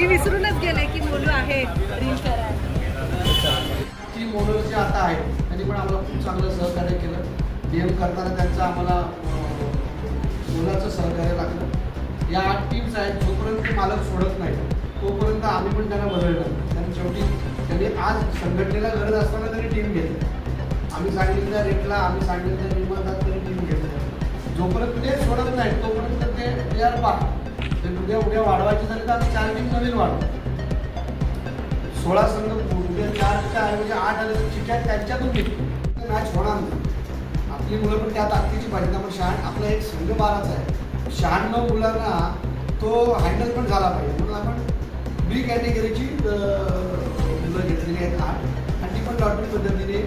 मी विसरूनच गेले की मोलू आहे ती मोलू जे आता आहे त्यांनी पण आम्हाला खूप चांगलं सहकार्य केलं. डी करताना त्यांचं आम्हाला मुलाचं सहकार्य लागलं. या आठ टीम्स आहेत जोपर्यंत मालक सोडत नाही तोपर्यंत आम्ही पण त्यांना बदललं. कारण शेवटी त्यांनी आज संघटनेला गरज असताना तरी टीम घेतली. आम्ही सांगितलेल्या रेटला आम्ही सांगितलेल्या रिमात तरी टीम घेतली. जोपर्यंत ते सोडत नाही तोपर्यंत ते आर पाहतात उद्या उद्या वाढवायची झाली तर चार टीम नवीन वाढवू सोळा संघ उद्या चारच्या ऐवजी आठ आले तर त्यांच्यातून निघतो मॅच होणार नाही. आपली मुलं पण त्या ताकदीची पाहिजे. त्यामुळे शहाण आपला एक संघ बाराचा आहे. शहाण्णव मुलांना तो हँडल पण झाला पाहिजे. म्हणून आपण बी कॅटेगरीची मुलं घेतलेली आहेत आठ. आणि ती पण लॉटरी पद्धतीने.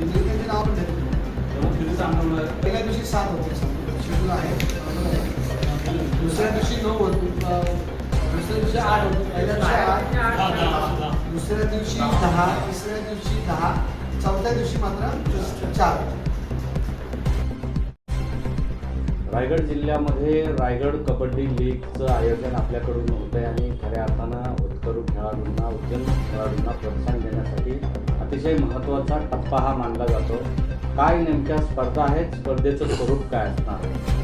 त्यांची नाव पण घेतली पहिल्या दिवशी सात होते. शेड्यूल आहे. दुसऱ्या दिवशी नऊ होते दुसऱ्या दिवशी आठ होते पहिल्या दिवशी आठ. दुसऱ्या दिवशी दहा तिसऱ्या दिवशी दहा चौथ्या दिवशी मात्र चार. रायगड जिल्ह्यामध्ये रायगड कबड्डी लीगचं आयोजन आपल्याकडून होत आहे आणि खऱ्या अर्थानं होतकरू खेळाडूंना उद्यम खेळाडूंना प्रोत्साहन देण्यासाठी अतिशय महत्त्वाचा टप्पा हा मानला जातो. काय नेमक्या स्पर्धा आहेत? स्पर्धेचं स्वरूप काय असणार? आहे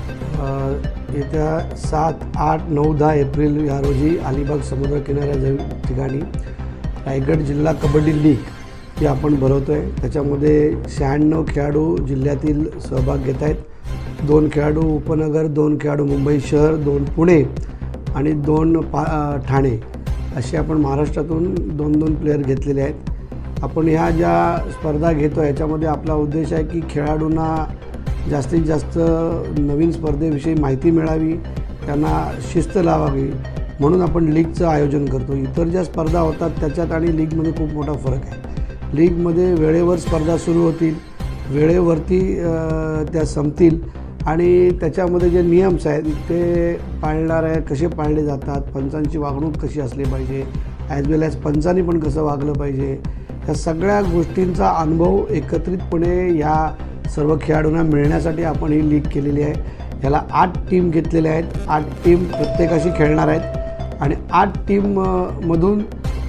येत्या सात आठ नऊ दहा एप्रिल या रोजी अलिबाग समुद्रकिनाऱ्या ठिकाणी रायगड जिल्हा कबड्डी लीग ही आपण भरवतो आहे त्याच्यामध्ये शहाण्णव खेळाडू जिल्ह्यातील सहभाग घेत आहेत दोन खेळाडू उपनगर दोन खेळाडू मुंबई शहर दोन पुणे आणि दोन पा ठाणे असे आपण महाराष्ट्रातून दोन दोन प्लेयर घेतलेले आहेत. आपण ह्या ज्या स्पर्धा घेतो आहे याच्यामध्ये आपला उद्देश आहे की खेळाडूंना जास्तीत जास्त नवीन स्पर्धेविषयी माहिती मिळावी त्यांना शिस्त लावावी म्हणून आपण लीगचं आयोजन करतो. इतर ज्या स्पर्धा होतात त्याच्यात आणि लीगमध्ये खूप मोठा फरक आहे. लीगमध्ये वेळेवर स्पर्धा सुरू होतील वेळेवरती त्या संपतील आणि त्याच्यामध्ये जे नियम्स आहेत ते पाळणारे कसे पाळले जातात पंचांची वागणूक कशी असली पाहिजे ॲज वेल ॲज पंचांनी पण कसं वागलं पाहिजे या सगळ्या गोष्टींचा अनुभव एकत्रितपणे या सर्व खेळाडूंना मिळण्यासाठी आपण ही लीग केलेली आहे. ह्याला आठ टीम घेतलेल्या आहेत. आठ टीम प्रत्येकाशी खेळणार आहेत. आणि आठ टीममधून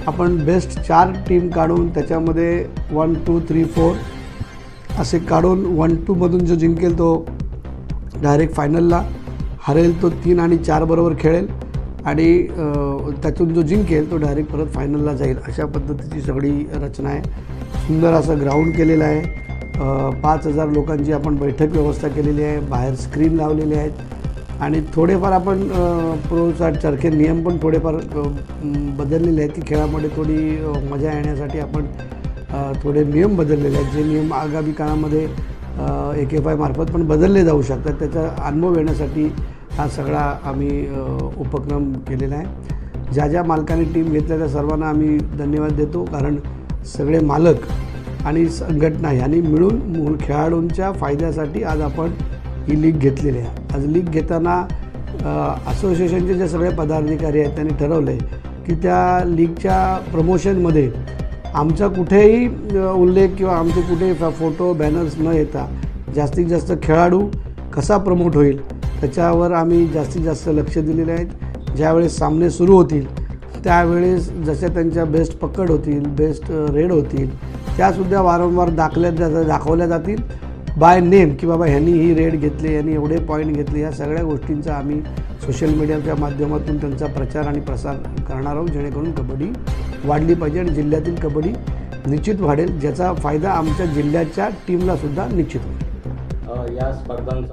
आपण बेस्ट चार टीम काढून त्याच्यामध्ये वन टू थ्री फोर असे काढून वन टूमधून जो जिंकेल तो डायरेक्ट फायनलला हरेल तो तीन आणि चार बरोबर खेळेल. आणि त्यातून जो जिंकेल तो डायरेक्ट परत फायनलला जाईल. अशा पद्धतीची सगळी रचना आहे. सुंदर असं ग्राउंड केलेलं आहे. पाच हजार लोकांची आपण बैठक व्यवस्था केलेली आहे बाहेर स्क्रीन लावलेले आहेत. आणि थोडेफार आपण प्रोसारखे नियम पण थोडेफार बदललेले आहेत की खेळामध्ये थोडी मजा येण्यासाठी आपण थोडे नियम बदललेले आहेत. जे नियम आगामी काळामध्ये ए के फाय मार्फत पण बदलले जाऊ शकतात. त्याचा अनुभव येण्यासाठी हा सगळा आम्ही उपक्रम केलेला आहे. ज्या ज्या मालकाने टीम घेतल्या त्या सर्वांना आम्ही धन्यवाद देतो. कारण सगळे मालक आणि संघटना ह्यांनी मिळून मूळ खेळाडूंच्या फायद्यासाठी आज आपण ही लीग घेतलेली आहे. आज लीग घेताना असोसिएशनचे जे सगळे पदाधिकारी आहेत त्यांनी ठरवलं आहे की त्या लीगच्या प्रमोशनमध्ये आमचा कुठेही उल्लेख किंवा आमचे कुठेही फ- फोटो बॅनर्स न येता जास्तीत जास्त खेळाडू कसा प्रमोट होईल त्याच्यावर आम्ही जास्तीत जास्त लक्ष दिलेले आहेत. ज्यावेळेस सामने सुरू होतील त्यावेळेस जशा त्यांच्या बेस्ट पकड होतील बेस्ट रेड होतील त्यासुद्धा वारंवार दाखल्या जा- दाखवल्या जातील. बाय नेम की बाबा ह्यांनी ही रेड घेतली यांनी एवढे पॉईंट घेतले या सगळ्या गोष्टींचा आम्ही सोशल मीडियाच्या माध्यमातून त्यांचा प्रचार आणि प्रसार करणार आहोत जेणेकरून कबड्डी वाढली पाहिजे आणि जिल्ह्यातील कबड्डी निश्चित वाढेल ज्याचा फायदा आमच्या जिल्ह्याच्या टीमला सुद्धा निश्चित होईल. या स्पर्धांचा